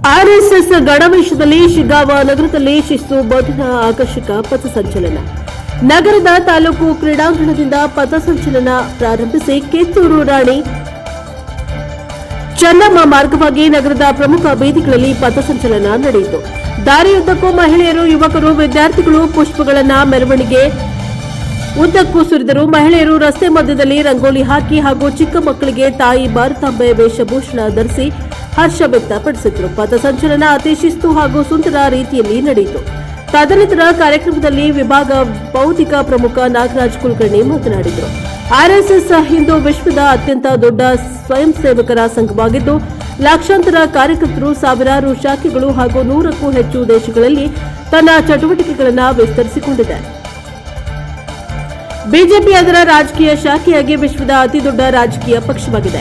RSS ಗಣವೇಶದಲ್ಲಿ ಶಿಗಾವ ನಗರದಲ್ಲಿ ಶಿಸ್ತು ಬೋಧನಾ ಆಕರ್ಷಕ ಪಥಸಂಚಲನ ನಗರದ ತಾಲೂಕು ಕ್ರೀಡಾಂಗಣದಿಂದ ಪಥಸಂಚಲನ ಪ್ರಾರಂಭಿಸಿ ಕಿತ್ತೂರು ರಾಣಿ. ಚೆನ್ನಮ್ಮ ಮಾರ್ಗವಾಗಿ ನಗರದ ಪ್ರಮುಖ ಬೀದಿಗಳಲ್ಲಿ ಪಥಸಂಚಲನ ನಡೆಯಿತು. ದಾರಿಯುದ್ದಕ್ಕೂ ಮಹಿಳೆಯರು, ಯುವಕರು, ವಿದ್ಯಾರ್ಥಿಗಳು ಪುಷ್ಪಗಳನ್ನು ಮೆರವಣಿಗೆ ಉದ್ದಕ್ಕೂ ಸುರಿದರು ಮಹಿಳೆಯರು ರಸ್ತೆ ಮಧ್ಯದಲ್ಲಿ ರಂಗೋಲಿ ಹಾಕಿ ಹಾಗೂ ಚಿಕ್ಕ ಮಕ್ಕಳಿಗೆ ತಾಯಿ ಭಾರತಾಂಬೆಯ ವೇಷಭೂಷಣ ಧರಿಸಿ ಹರ್ಷ ವ್ಯಕ್ತಪಡಿಸಿದರು. ಪಥಸಂಚಲನ ಅತಿ ಶಿಸ್ತು ಹಾಗೂ ಸುಂದರ ರೀತಿಯಲ್ಲಿ ನಡೆಯಿತು. ತದನಂತರ ಕಾರ್ಯಕ್ರಮದಲ್ಲಿ ವಿಭಾಗ ಭೌತಿಕ ಪ್ರಮುಖ ನಾಗರಾಜ್ ಕುಲಕರ್ಣಿ ಮಾತನಾಡಿದರು. ಆರ್ಎಸ್ಎಸ್ ಹಿಂದೂ ವಿಶ್ವದ ಅತ್ಯಂತ ದೊಡ್ಡ ಸ್ವಯಂ ಸೇವಕರ ಸಂಘವಾಗಿದ್ದು, ಲಕ್ಷಾಂತರ ಕಾರ್ಯಕರ್ತರು, ಸಾವಿರಾರು ಶಾಖೆಗಳು ಹಾಗೂ ನೂರಕ್ಕೂ ಹೆಚ್ಚು ದೇಶಗಳಲ್ಲಿ ತನ್ನ ಚಟುವಟಿಕೆಗಳನ್ನು ವಿಸ್ತರಿಸಿಕೊಂಡಿದೆ. ಬಿಜೆಪಿ ಅದರ ರಾಜಕೀಯ ಶಾಖೆಯಾಗಿ ವಿಶ್ವದ ಅತಿದೊಡ್ಡ ರಾಜಕೀಯ ಪಕ್ಷವಾಗಿದೆ.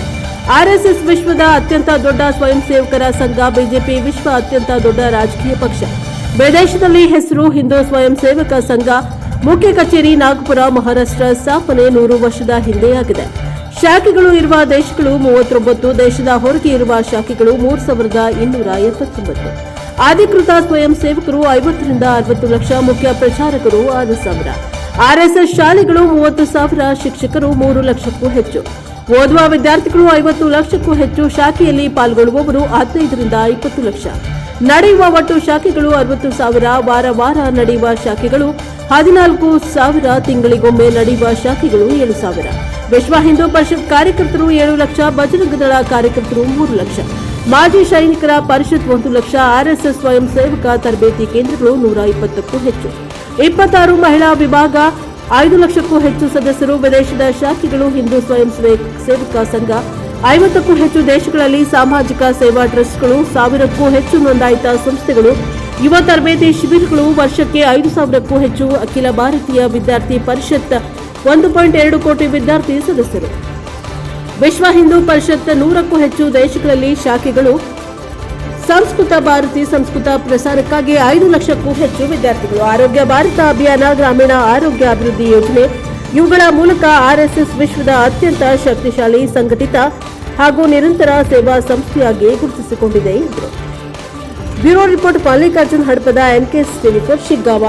ಆರ್ಎಸ್ಎಸ್ ವಿಶ್ವದ ಅತ್ಯಂತ ದೊಡ್ಡ ಸ್ವಯಂ ಸೇವಕರ ಸಂಘ, ಬಿಜೆಪಿ ವಿಶ್ವ ಅತ್ಯಂತ ದೊಡ್ಡ ರಾಜಕೀಯ ಪಕ್ಷ. ವಿದೇಶದಲ್ಲಿ ಹೆಸರು ಹಿಂದೂ ಸ್ವಯಂ ಸೇವಕ ಸಂಘ, ಮುಖ್ಯ ಕಚೇರಿ ನಾಗಪುರ, ಮಹಾರಾಷ್ಟ್ರ ಸ್ಥಾಪನೆ ನೂರು ವರ್ಷದ ಹಿಂದೆಯಾಗಿದೆ ಶಾಖೆಗಳು ಇರುವ ದೇಶಗಳು ಮೂವತ್ತೊಂಬತ್ತು, ದೇಶದ ಹೊರಗೆ ಇರುವ ಶಾಖೆಗಳು ಮೂರು ಸಾವಿರದ ಇನ್ನೂರ ಎಪ್ಪತ್ತೊಂಬತ್ತು. ಅಧಿಕೃತ ಸ್ವಯಂ ಸೇವಕರು ಐವತ್ತರಿಂದ ಅರವತ್ತು ಲಕ್ಷ ಮುಖ್ಯ ಪ್ರಚಾರಕರು ಆರು ಸಾವಿರ. ಆರ್ಎಸ್ಎಸ್ ಶಾಲೆಗಳು ಮೂವತ್ತು ಸಾವಿರ ಶಿಕ್ಷಕರು ಮೂರು ಲಕ್ಷಕ್ಕೂ ಹೆಚ್ಚು. ಓದುವ ವಿದ್ಯಾರ್ಥಿಗಳು ಐವತ್ತು ಲಕ್ಷಕ್ಕೂ ಹೆಚ್ಚು ಶಾಖೆಯಲ್ಲಿ ಪಾಲ್ಗೊಳ್ಳುವವರು ಹದಿನೈದರಿಂದ ಇಪ್ಪತ್ತು ಲಕ್ಷ. ನಡೆಯುವ ಒಟ್ಟು ಶಾಖೆಗಳು ಅರವತ್ತು ಸಾವಿರ, ವಾರ ವಾರ ನಡೆಯುವ ಶಾಖೆಗಳು ಹದಿನಾಲ್ಕು ಸಾವಿರ, ತಿಂಗಳಿಗೊಮ್ಮೆ ನಡೆಯುವ ಶಾಖೆಗಳು ಏಳು ಸಾವಿರ. ವಿಶ್ವ ಹಿಂದೂ ಪರಿಷತ್ ಕಾರ್ಯಕರ್ತರು ಏಳು ಲಕ್ಷ, ಬಜರಂಗ ದಳ ಕಾರ್ಯಕರ್ತರು ಮೂರು ಲಕ್ಷ. ಮಾಜಿ ಸೈನಿಕರ ಪರಿಷತ್ ಒಂದು ಲಕ್ಷ, ಆರ್ಎಸ್ಎಸ್ ಸ್ವಯಂ ಸೇವಕ ತರಬೇತಿ ಕೇಂದ್ರಗಳು ನೂರ ಇಪ್ಪತ್ತಕ್ಕೂ ಹೆಚ್ಚು. ಇಪ್ಪತ್ತಾರು ಮಹಿಳಾ ವಿಭಾಗ, ಐದು ಲಕ್ಷಕ್ಕೂ ಹೆಚ್ಚು ಸದಸ್ಯರು ವಿದೇಶದ ಶಾಖೆಗಳು ಹಿಂದೂ ಸ್ವಯಂ ಸೇವಕ- ಸಂಘ, ಐವತ್ತಕ್ಕೂ ಹೆಚ್ಚು ದೇಶಗಳಲ್ಲಿ ಸಾಮಾಜಿಕ ಸೇವಾ ಟ್ರಸ್ಟ್ಗಳು, ಸಾವಿರಕ್ಕೂ ಹೆಚ್ಚು ನೋಂದಾಯಿತ ಸಂಸ್ಥೆಗಳು, ಯುವ ತರಬೇತಿ ಶಿಬಿರಗಳು ವರ್ಷಕ್ಕೆ ಐದು ಸಾವಿರಕ್ಕೂ ಹೆಚ್ಚು ಅಖಿಲ ಭಾರತೀಯ ವಿದ್ಯಾರ್ಥಿ ಪರಿಷತ್, ಒಂದು ಪಾಯಿಂಟ್ ಎರಡು ಕೋಟಿ ವಿದ್ಯಾರ್ಥಿ ಸದಸ್ಯರು. ವಿಶ್ವ ಹಿಂದೂ ಪರಿಷತ್ ನೂರಕ್ಕೂ ಹೆಚ್ಚು ದೇಶಗಳಲ್ಲಿ ಶಾಖೆಗಳು ಸಂಸ್ಕೃತ ಭಾರತಿ ಸಂಸ್ಕೃತ ಪ್ರಸಾರಕ್ಕಾಗಿ ಐದು ಲಕ್ಷಕ್ಕೂ ಹೆಚ್ಚು ವಿದ್ಯಾರ್ಥಿಗಳು ಆರೋಗ್ಯ ಭಾರತ ಅಭಿಯಾನ ಗ್ರಾಮೀಣ ಆರೋಗ್ಯ ಅಭಿವೃದ್ಧಿ ಯೋಜನೆ. ಇವುಗಳ ಮೂಲಕ ಆರ್ಎಸ್ಎಸ್ ವಿಶ್ವದ ಅತ್ಯಂತ ಶಕ್ತಿಶಾಲಿ ಸಂಘಟಿತ ಹಾಗೂ ನಿರಂತರ ಸೇವಾ ಸಂಸ್ಥೆಯಾಗಿ ಗುರುತಿಸಿಕೊಂಡಿದೆ ಎಂದರು bureau report Mallikarjun Hadapad NKS TV four Shiggaon.